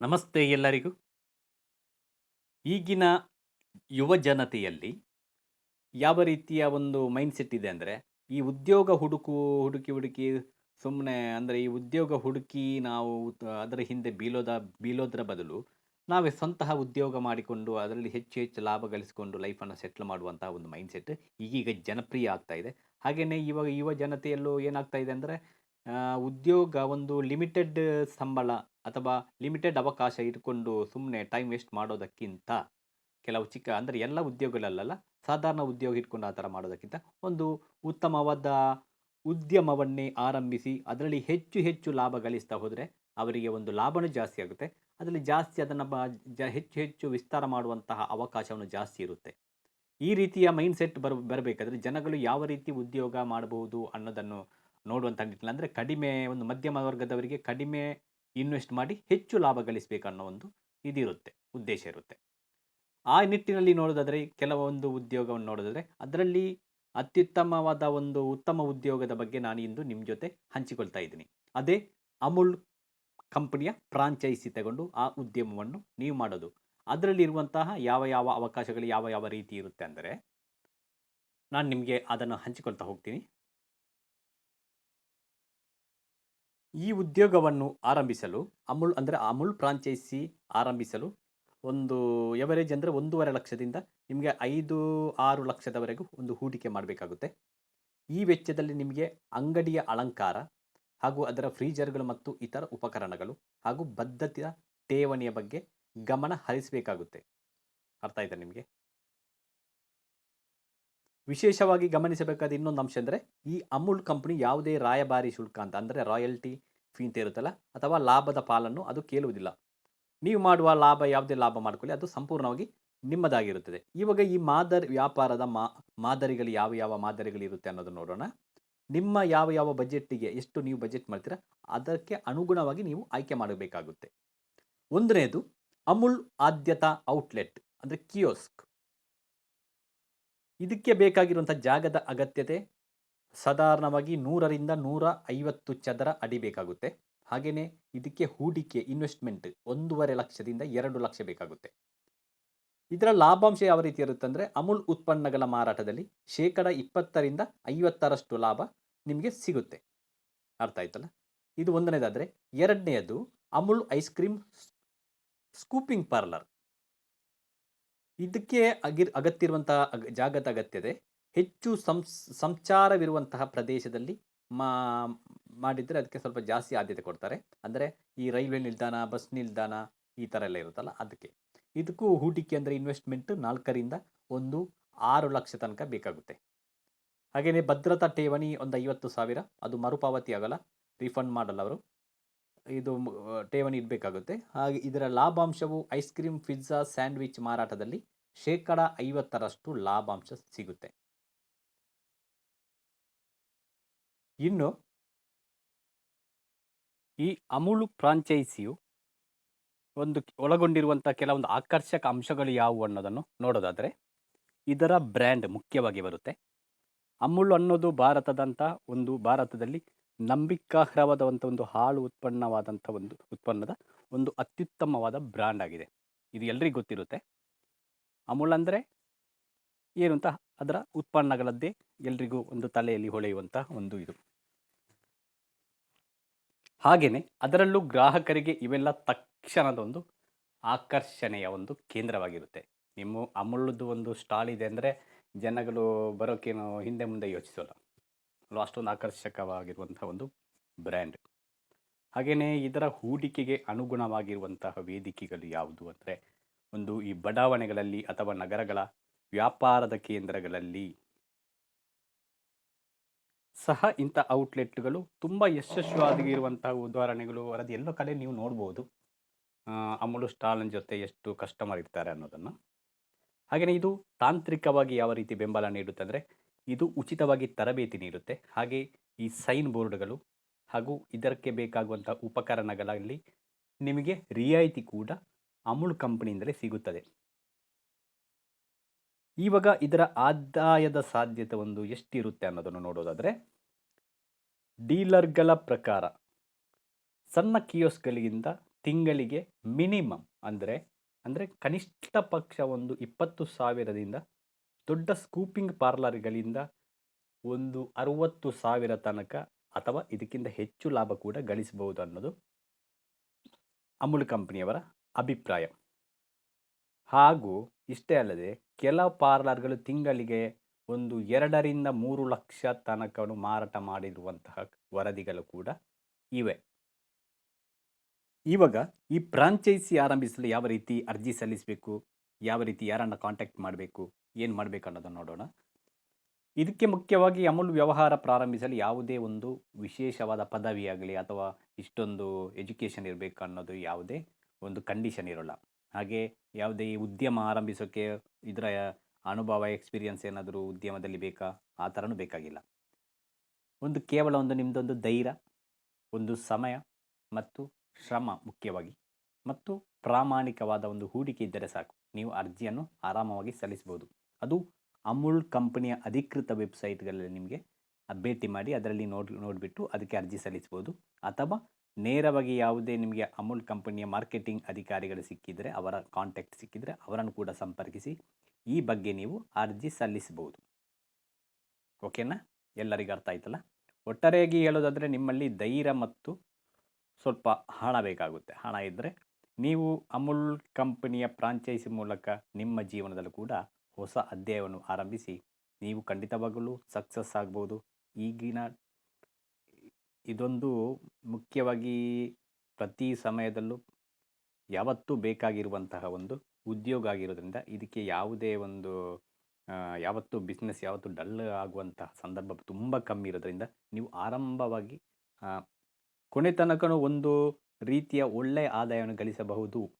ನಮಸ್ತೆ ಎಲ್ಲರಿಗೂ. ಈಗಿನ ಯುವ ಜನತೆಯಲ್ಲಿ ಯಾವ ರೀತಿಯ ಒಂದು ಮೈಂಡ್ಸೆಟ್ ಇದೆ ಅಂದರೆ, ಈ ಉದ್ಯೋಗ ಹುಡುಕು, ಹುಡುಕಿ ಹುಡುಕಿ ಸುಮ್ಮನೆ ಅಂದರೆ ಈ ಉದ್ಯೋಗ ಹುಡುಕಿ ನಾವು ಅದರ ಹಿಂದೆ ಬೀಳೋದ, ಬೀಳೋದರ ಬದಲು ನಾವೇ ಸ್ವಂತಹ ಉದ್ಯೋಗ ಮಾಡಿಕೊಂಡು ಅದರಲ್ಲಿ ಹೆಚ್ಚು ಹೆಚ್ಚು ಲಾಭ ಗಳಿಸಿಕೊಂಡು ಲೈಫನ್ನು ಸೆಟ್ಲ್ ಮಾಡುವಂಥ ಒಂದು ಮೈಂಡ್ಸೆಟ್ ಈಗೀಗ ಜನಪ್ರಿಯ ಆಗ್ತಾ ಇದೆ. ಹಾಗೆಯೇ ಇವಾಗ ಯುವ ಜನತೆಯಲ್ಲೂ ಏನಾಗ್ತಾ ಇದೆ ಅಂದರೆ ಉದ್ಯೋಗ ಒಂದು ಲಿಮಿಟೆಡ್ ಸಂಬಳ ಅಥವಾ ಲಿಮಿಟೆಡ್ ಅವಕಾಶ ಇಟ್ಕೊಂಡು ಸುಮ್ಮನೆ ಟೈಮ್ ವೇಸ್ಟ್ ಮಾಡೋದಕ್ಕಿಂತ ಕೆಲವು ಚಿಕ್ಕ, ಅಂದರೆ ಎಲ್ಲ ಉದ್ಯೋಗಗಳಲ್ಲ ಸಾಧಾರಣ ಉದ್ಯೋಗ ಇಟ್ಕೊಂಡು ಆ ಥರ ಮಾಡೋದಕ್ಕಿಂತ ಒಂದು ಉತ್ತಮವಾದ ಉದ್ಯಮವನ್ನೇ ಆರಂಭಿಸಿ ಅದರಲ್ಲಿ ಹೆಚ್ಚು ಹೆಚ್ಚು ಲಾಭ ಗಳಿಸ್ತಾ ಹೋದರೆ ಅವರಿಗೆ ಒಂದು ಲಾಭನೂ ಜಾಸ್ತಿ ಆಗುತ್ತೆ. ಅದರಲ್ಲಿ ಜಾಸ್ತಿ ಅದನ್ನು ಹೆಚ್ಚು ಹೆಚ್ಚು ವಿಸ್ತಾರ ಮಾಡುವಂತಹ ಅವಕಾಶವನ್ನು ಜಾಸ್ತಿ ಇರುತ್ತೆ. ಈ ರೀತಿಯ ಮೈಂಡ್ಸೆಟ್ ಬರ್, ಬರಬೇಕಾದ್ರೆ ಜನಗಳು ಯಾವ ರೀತಿ ಉದ್ಯೋಗ ಮಾಡಬಹುದು ಅನ್ನೋದನ್ನು ನೋಡುವಂಥ ನಿಟ್ಟಿನಲ್ಲಿ ಅಂದರೆ ಕಡಿಮೆ ಒಂದು ಮಧ್ಯಮ ವರ್ಗದವರಿಗೆ ಕಡಿಮೆ ಇನ್ವೆಸ್ಟ್ ಮಾಡಿ ಹೆಚ್ಚು ಲಾಭ ಗಳಿಸಬೇಕನ್ನೋ ಒಂದು ಇದಿರುತ್ತೆ, ಉದ್ದೇಶ ಇರುತ್ತೆ. ಆ ನಿಟ್ಟಿನಲ್ಲಿ ನೋಡೋದಾದರೆ ಕೆಲವೊಂದು ಉದ್ಯೋಗವನ್ನು ನೋಡೋದಾದರೆ, ಅದರಲ್ಲಿ ಅತ್ಯುತ್ತಮವಾದ ಒಂದು ಉತ್ತಮ ಉದ್ಯೋಗದ ಬಗ್ಗೆ ನಾನು ಇಂದು ನಿಮ್ಮ ಜೊತೆ ಹಂಚಿಕೊಳ್ತಾ ಇದ್ದೀನಿ. ಅದೇ ಅಮೂಲ್ ಕಂಪನಿಯ ಫ್ರಾಂಚೈಸಿ ತಗೊಂಡು ಆ ಉದ್ಯಮವನ್ನು ನೀವು ಮಾಡೋದು. ಅದರಲ್ಲಿರುವಂತಹ ಯಾವ ಯಾವ ಅವಕಾಶಗಳು, ಯಾವ ಯಾವ ರೀತಿ ಇರುತ್ತೆ ಅಂದರೆ, ನಾನು ನಿಮಗೆ ಅದನ್ನು ಹಂಚಿಕೊಳ್ತಾ ಹೋಗ್ತೀನಿ. ಈ ಉದ್ಯೋಗವನ್ನು ಆರಂಭಿಸಲು, ಅಮುಲ್ ಅಂದರೆ ಅಮುಲ್ ಫ್ರಾಂಚೈಸಿ ಆರಂಭಿಸಲು ಒಂದು ಎವರೇಜ್ ಅಂದರೆ ಒಂದೂವರೆ ಲಕ್ಷದಿಂದ ನಿಮಗೆ ಐದು, ಆರು ಲಕ್ಷದವರೆಗೂ ಒಂದು ಹೂಡಿಕೆ ಮಾಡಬೇಕಾಗುತ್ತೆ. ಈ ವೆಚ್ಚದಲ್ಲಿ ನಿಮಗೆ ಅಂಗಡಿಯ ಅಲಂಕಾರ ಹಾಗೂ ಅದರ ಫ್ರೀಜರ್ಗಳು ಮತ್ತು ಇತರ ಉಪಕರಣಗಳು ಹಾಗೂ ಬದ್ಧತೆಯ ಠೇವಣಿಯ ಬಗ್ಗೆ ಗಮನ ಹರಿಸಬೇಕಾಗುತ್ತೆ. ಅರ್ಥ ಆಯ್ತಾ ನಿಮಗೆ? ವಿಶೇಷವಾಗಿ ಗಮನಿಸಬೇಕಾದ ಇನ್ನೊಂದು ಅಂಶ ಅಂದರೆ ಈ ಅಮೂಲ್ ಕಂಪನಿ ಯಾವುದೇ ರಾಯಭಾರಿ ಶುಲ್ಕ ಅಂತ, ಅಂದರೆ ರಾಯಲ್ಟಿ ಫೀ ಅಂತ ಇರುತ್ತಲ್ಲ, ಅಥವಾ ಲಾಭದ ಪಾಲನ್ನು ಅದು ಕೇಳುವುದಿಲ್ಲ. ನೀವು ಮಾಡುವ ಲಾಭ, ಯಾವುದೇ ಲಾಭ ಮಾಡ್ಕೊಳ್ಳಿ, ಅದು ಸಂಪೂರ್ಣವಾಗಿ ನಿಮ್ಮದಾಗಿರುತ್ತದೆ. ಇವಾಗ ಈ ಮಾದರಿ, ವ್ಯಾಪಾರದ ಮಾ, ಮಾದರಿಗಳು ಯಾವ ಯಾವ ಮಾದರಿಗಳಿರುತ್ತೆ ಅನ್ನೋದನ್ನು ನೋಡೋಣ. ನಿಮ್ಮ ಯಾವ ಯಾವ ಬಜೆಟ್ಟಿಗೆ ಎಷ್ಟು ನೀವು ಬಜೆಟ್ ಮಾಡ್ತೀರಾ, ಅದಕ್ಕೆ ಅನುಗುಣವಾಗಿ ನೀವು ಆಯ್ಕೆ ಮಾಡಬೇಕಾಗುತ್ತೆ. ಒಂದನೇದು, ಅಮೂಲ್ ಆದ್ಯತಾ ಔಟ್ಲೆಟ್ ಅಂದರೆ ಕಿಯೋಸ್ಕ್ ಇದಕ್ಕೆ ಬೇಕಾಗಿರುವಂಥ ಜಾಗದ ಅಗತ್ಯತೆ ಸಾಧಾರಣವಾಗಿ ನೂರರಿಂದ ನೂರ ಐವತ್ತು ಚದರ ಅಡಿ ಬೇಕಾಗುತ್ತೆ. ಹಾಗೆಯೇ ಇದಕ್ಕೆ ಹೂಡಿಕೆ ಇನ್ವೆಸ್ಟ್ಮೆಂಟ್ ಒಂದೂವರೆ ಲಕ್ಷದಿಂದ ಎರಡು ಲಕ್ಷ ಬೇಕಾಗುತ್ತೆ. ಇದರ ಲಾಭಾಂಶ ಯಾವ ರೀತಿ ಇರುತ್ತೆ ಅಂದರೆ ಅಮೂಲ್ ಉತ್ಪನ್ನಗಳ ಮಾರಾಟದಲ್ಲಿ ಶೇಕಡ ಇಪ್ಪತ್ತರಿಂದ ಐವತ್ತರಷ್ಟು ಲಾಭ ನಿಮಗೆ ಸಿಗುತ್ತೆ. ಅರ್ಥ ಆಯ್ತಲ್ಲ? ಇದು ಒಂದನೇದಾದರೆ ಎರಡನೆಯದು Amul ice cream scooping parlour. ಇದಕ್ಕೆ ಅಗಿರ್ ಅಗತ್ಯ ಇರುವಂತಹ ಅಗ- ಜಾಗದ ಅಗತ್ಯತೆ. ಹೆಚ್ಚು ಸಂಸ್, ಸಂಚಾರವಿರುವಂತಹ ಪ್ರದೇಶದಲ್ಲಿ ಮಾ, ಮಾಡಿದರೆ ಅದಕ್ಕೆ ಸ್ವಲ್ಪ ಜಾಸ್ತಿ ಆದ್ಯತೆ ಕೊಡ್ತಾರೆ. ಅಂದರೆ ಈ ರೈಲ್ವೆ ನಿಲ್ದಾಣ, ಬಸ್ ನಿಲ್ದಾಣ ಈ ಥರ ಎಲ್ಲ ಇರುತ್ತಲ್ಲ ಅದಕ್ಕೆ. ಇದಕ್ಕೂ ಹೂಡಿಕೆ ಅಂದರೆ ಇನ್ವೆಸ್ಟ್ಮೆಂಟ್ ನಾಲ್ಕರಿಂದ ಒಂದು ಆರು ಲಕ್ಷ ತನಕ ಬೇಕಾಗುತ್ತೆ. ಹಾಗೆಯೇ ಭದ್ರತಾ ಠೇವಣಿ ಒಂದು ಐವತ್ತು ಸಾವಿರ. ಅದು ಮರುಪಾವತಿ ಆಗಲ್ಲ ರಿಫಂಡ್ ಮಾಡಲ್ಲ ಅವರು. ಇದು ಠೇವಣಿ ಇಡಬೇಕಾಗುತ್ತೆ. ಹಾಗೆ ಇದರ ಲಾಭಾಂಶವು ಐಸ್ ಕ್ರೀಮ್, ಪಿಜ್ಜಾ, ಸ್ಯಾಂಡ್ವಿಚ್ ಮಾರಾಟದಲ್ಲಿ ಶೇಕಡ ಐವತ್ತರಷ್ಟು ಲಾಭಾಂಶ ಸಿಗುತ್ತೆ. ಇನ್ನು, ಈ ಅಮೂಲ್ ಫ್ರಾಂಚೈಸಿಯು ಒಂದು ಒಳಗೊಂಡಿರುವಂಥ ಕೆಲವೊಂದು ಆಕರ್ಷಕ ಅಂಶಗಳು ಯಾವುವು ಅನ್ನೋದನ್ನು ನೋಡೋದಾದರೆ, ಇದರ ಬ್ರ್ಯಾಂಡ್ ಮುಖ್ಯವಾಗಿ ಬರುತ್ತೆ. ಅಮೂಲ್ ಅನ್ನೋದು ಭಾರತದಂಥ ಒಂದು ಭಾರತದಲ್ಲಿ ನಂಬಿಕಾರ್ಹವಾದಂಥ ಒಂದು ಹಾಲು ಉತ್ಪನ್ನವಾದಂಥ ಒಂದು ಉತ್ಪನ್ನದ ಒಂದು ಅತ್ಯುತ್ತಮವಾದ ಬ್ರ್ಯಾಂಡ್ ಆಗಿದೆ. ಇದು ಎಲ್ರಿಗೂ ಗೊತ್ತಿರುತ್ತೆ. ಅಮೂಲ್ ಅಂದರೆ ಏನು ಅಂತ ಅದರ ಉತ್ಪನ್ನಗಳದ್ದೇ ಎಲ್ರಿಗೂ ಒಂದು ತಲೆಯಲ್ಲಿ ಹೊಳೆಯುವಂಥ ಒಂದು ಇದು. ಹಾಗೆಯೇ ಅದರಲ್ಲೂ ಗ್ರಾಹಕರಿಗೆ ಇವೆಲ್ಲ ತಕ್ಷಣದ ಒಂದು ಆಕರ್ಷಣೆಯ ಒಂದು ಕೇಂದ್ರವಾಗಿರುತ್ತೆ. ನಿಮ್ಮ ಅಮೂಲ್ದು ಒಂದು ಸ್ಟಾಲ್ ಇದೆ ಅಂದರೆ ಜನಗಳು ಬರೋಕ್ಕೇನು ಹಿಂದೆ ಮುಂದೆ ಯೋಚಿಸೋಲ್ಲ. ಅಷ್ಟೊಂದು ಆಕರ್ಷಕವಾಗಿರುವಂಥ ಒಂದು ಬ್ರ್ಯಾಂಡ್. ಹಾಗೆಯೇ ಇದರ ಹೂಡಿಕೆಗೆ ಅನುಗುಣವಾಗಿರುವಂತಹ ವೇದಿಕೆಗಳು ಯಾವುದು ಅಂದರೆ, ಒಂದು ಈ ಬಡಾವಣೆಗಳಲ್ಲಿ ಅಥವಾ ನಗರಗಳ ವ್ಯಾಪಾರದ ಕೇಂದ್ರಗಳಲ್ಲಿ ಸಹ ಇಂಥ ಔಟ್ಲೆಟ್ಗಳು ತುಂಬ ಯಶಸ್ವಿಯಾಗಿರುವಂತಹ ಉದಾಹರಣೆಗಳು ಅದು ಎಲ್ಲೋ ಕಡೆ ನೀವು ನೋಡ್ಬೋದು. ಅಮೂಲ್ ಸ್ಟಾಲಿನ ಜೊತೆ ಎಷ್ಟು ಕಸ್ಟಮರ್ ಇರ್ತಾರೆ ಅನ್ನೋದನ್ನು. ಹಾಗೆಯೇ ಇದು ತಾಂತ್ರಿಕವಾಗಿ ಯಾವ ರೀತಿ ಬೆಂಬಲ ನೀಡುತ್ತೆ ಅಂದರೆ ಇದು ಉಚಿತವಾಗಿ ತರಬೇತಿ ನೀಡುತ್ತೆ. ಹಾಗೆ ಈ ಸೈನ್ ಬೋರ್ಡ್ಗಳು ಹಾಗೂ ಇದಕ್ಕೆ ಬೇಕಾಗುವಂಥ ಉಪಕರಣಗಳಲ್ಲಿ ನಿಮಗೆ ರಿಯಾಯಿತಿ ಕೂಡ ಅಮೂಲ್ ಕಂಪನಿಯಿಂದಲೇ ಸಿಗುತ್ತದೆ. ಇವಾಗ ಇದರ ಆದಾಯದ ಸಾಧ್ಯತೆ ಒಂದು ಎಷ್ಟಿರುತ್ತೆ ಅನ್ನೋದನ್ನು ನೋಡೋದಾದರೆ, ಡೀಲರ್ಗಳ ಪ್ರಕಾರ ಸಣ್ಣ ಕಿಯೋಸ್ಗಳಿಗಿಂತ ತಿಂಗಳಿಗೆ ಮಿನಿಮಮ್ ಅಂದರೆ ಅಂದರೆ ಕನಿಷ್ಠ ಪಕ್ಷ ಒಂದು ಇಪ್ಪತ್ತು ಸಾವಿರದಿಂದ ದೊಡ್ಡ ಸ್ಕೂಪಿಂಗ್ ಪಾರ್ಲರ್ಗಳಿಂದ ಒಂದು ಅರುವತ್ತು ಸಾವಿರ ತನಕ ಅಥವಾ ಇದಕ್ಕಿಂತ ಹೆಚ್ಚು ಲಾಭ ಕೂಡ ಗಳಿಸಬಹುದು ಅನ್ನೋದು ಅಮೂಲ್ ಕಂಪನಿಯವರ ಅಭಿಪ್ರಾಯ. ಹಾಗೂ ಇಷ್ಟೇ ಅಲ್ಲದೆ ಕೆಲ ಪಾರ್ಲರ್ಗಳು ತಿಂಗಳಿಗೆ ಒಂದು ಎರಡರಿಂದ ಮೂರು ಲಕ್ಷ ತನಕ ಮಾರಾಟ ಮಾಡಿರುವಂತಹ ವರದಿಗಳು ಕೂಡ ಇವೆ. ಇವಾಗ ಈ ಫ್ರಾಂಚೈಸಿ ಆರಂಭಿಸಲು ಯಾವ ರೀತಿ ಅರ್ಜಿ ಸಲ್ಲಿಸಬೇಕು? ಯಾವ ರೀತಿ ಯಾರನ್ನು ಕಾಂಟ್ಯಾಕ್ಟ್ ಮಾಡಬೇಕು, ಏನು ಮಾಡಬೇಕು ಅನ್ನೋದನ್ನು ನೋಡೋಣ. ಇದಕ್ಕೆ ಮುಖ್ಯವಾಗಿ ಅಮೂಲ್ ವ್ಯವಹಾರ ಪ್ರಾರಂಭಿಸಲು ಯಾವುದೇ ಒಂದು ವಿಶೇಷವಾದ ಪದವಿಯಾಗಲಿ ಅಥವಾ ಇಷ್ಟೊಂದು ಎಜುಕೇಷನ್ ಇರಬೇಕು ಅನ್ನೋದು ಯಾವುದೇ ಒಂದು ಕಂಡೀಷನ್ ಇರೋಲ್ಲ. ಹಾಗೆ ಯಾವುದೇ ಉದ್ಯಮ ಆರಂಭಿಸೋಕ್ಕೆ ಇದರ ಅನುಭವ ಎಕ್ಸ್ಪೀರಿಯನ್ಸ್ ಏನಾದರೂ ಉದ್ಯಮದಲ್ಲಿ ಬೇಕಾ? ಆ ಥರನೂ ಬೇಕಾಗಿಲ್ಲ. ಒಂದು ಕೇವಲ ಒಂದು ನಿಮ್ಮದೊಂದು ಧೈರ್ಯ, ಒಂದು ಸಮಯ ಮತ್ತು ಶ್ರಮ ಮುಖ್ಯವಾಗಿ. ಮತ್ತು ಪ್ರಾಮಾಣಿಕವಾದ ಒಂದು ಹೂಡಿಕೆ ಇದ್ದರೆ ಸಾಕು. ನೀವು ಅರ್ಜಿಯನ್ನು ಆರಾಮವಾಗಿ ಸಲ್ಲಿಸ್ಬೋದು. ಅದು ಅಮೂಲ್ ಕಂಪನಿಯ ಅಧಿಕೃತ ವೆಬ್ಸೈಟ್ಗಳಲ್ಲಿ ನಿಮಗೆ ಭೇಟಿ ಮಾಡಿ ಅದರಲ್ಲಿ ನೋಡ್, ನೋಡಿಬಿಟ್ಟು ಅದಕ್ಕೆ ಅರ್ಜಿ ಸಲ್ಲಿಸ್ಬೋದು. ಅಥವಾ ನೇರವಾಗಿ ಯಾವುದೇ ನಿಮಗೆ ಅಮೂಲ್ ಕಂಪನಿಯ ಮಾರ್ಕೆಟಿಂಗ್ ಅಧಿಕಾರಿಗಳು ಸಿಕ್ಕಿದರೆ, ಅವರ ಕಾಂಟ್ಯಾಕ್ಟ್ ಸಿಕ್ಕಿದರೆ ಅವರನ್ನು ಕೂಡ ಸಂಪರ್ಕಿಸಿ, ಈ ಬಗ್ಗೆ ನೀವು ಅರ್ಜಿ ಸಲ್ಲಿಸಬಹುದು ಓಕೆನಾ? ಎಲ್ಲರಿಗೂ ಅರ್ಥ ಆಯ್ತಲ್ಲ? ಒಟ್ಟಾರೆಯಾಗಿ ಹೇಳೋದಾದರೆ ನಿಮ್ಮಲ್ಲಿ ಧೈರ್ಯ ಮತ್ತು ಸ್ವಲ್ಪ ಹಣ ಬೇಕಾಗುತ್ತೆ. ಹಣ ಇದ್ದರೆ ನೀವು ಅಮುಲ್ ಕಂಪನಿಯ ಫ್ರಾಂಚೈಸಿ ಮೂಲಕ ನಿಮ್ಮ ಜೀವನದಲ್ಲೂ ಕೂಡ ಹೊಸ ಅಧ್ಯಾಯವನ್ನು ಆರಂಭಿಸಿ, ನೀವು ಖಂಡಿತವಾಗಲೂ ಸಕ್ಸಸ್ ಆಗ್ಬೋದು. ಈಗಿನ ಇದೊಂದು ಮುಖ್ಯವಾಗಿ ಪ್ರತಿ ಸಮಯದಲ್ಲೂ ಯಾವತ್ತೂ ಬೇಕಾಗಿರುವಂತಹ ಒಂದು ಉದ್ಯೋಗ ಆಗಿರೋದ್ರಿಂದ ಇದಕ್ಕೆ ಯಾವುದೇ ಒಂದು ಯಾವತ್ತೂ ಬಿಸ್ನೆಸ್ ಯಾವತ್ತೂ ಡಲ್ ಆಗುವಂತಹ ಸಂದರ್ಭ ತುಂಬ ಕಮ್ಮಿ ಇರೋದ್ರಿಂದ ನೀವು ಆರಂಭವಾಗಿ ಕೊನೆ ತನಕನೂ ಒಂದು ರೀತಿಯ ಒಳ್ಳೆಯ ಆದಾಯವನ್ನು ಗಳಿಸಬಹುದು.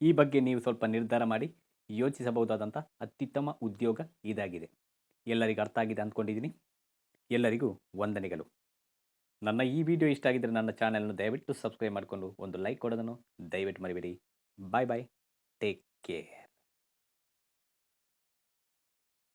ಈ ಬಗ್ಗೆ ನೀವು ಸ್ವಲ್ಪ ನಿರ್ಧಾರ ಮಾಡಿ ಯೋಚಿಸಬಹುದಾದಂಥ ಅತ್ಯುತ್ತಮ ಉದ್ಯೋಗ ಇದಾಗಿದೆ. ಎಲ್ಲರಿಗೂ ಅರ್ಥ ಆಗಿದೆ ಅಂದ್ಕೊಂಡಿದ್ದೀನಿ. ಎಲ್ಲರಿಗೂ ವಂದನೆಗಳು. ನನ್ನ ಈ ವಿಡಿಯೋ ಇಷ್ಟ ಆಗಿದ್ದರೆ ನನ್ನ ಚಾನೆಲನ್ನು ದಯವಿಟ್ಟು ಸಬ್ಸ್ಕ್ರೈಬ್ ಮಾಡಿಕೊಂಡು ಒಂದು ಲೈಕ್ ಕೊಡೋದನ್ನು ದಯವಿಟ್ಟು ಮರಿಬೇಡಿ. Bye bye. Take care.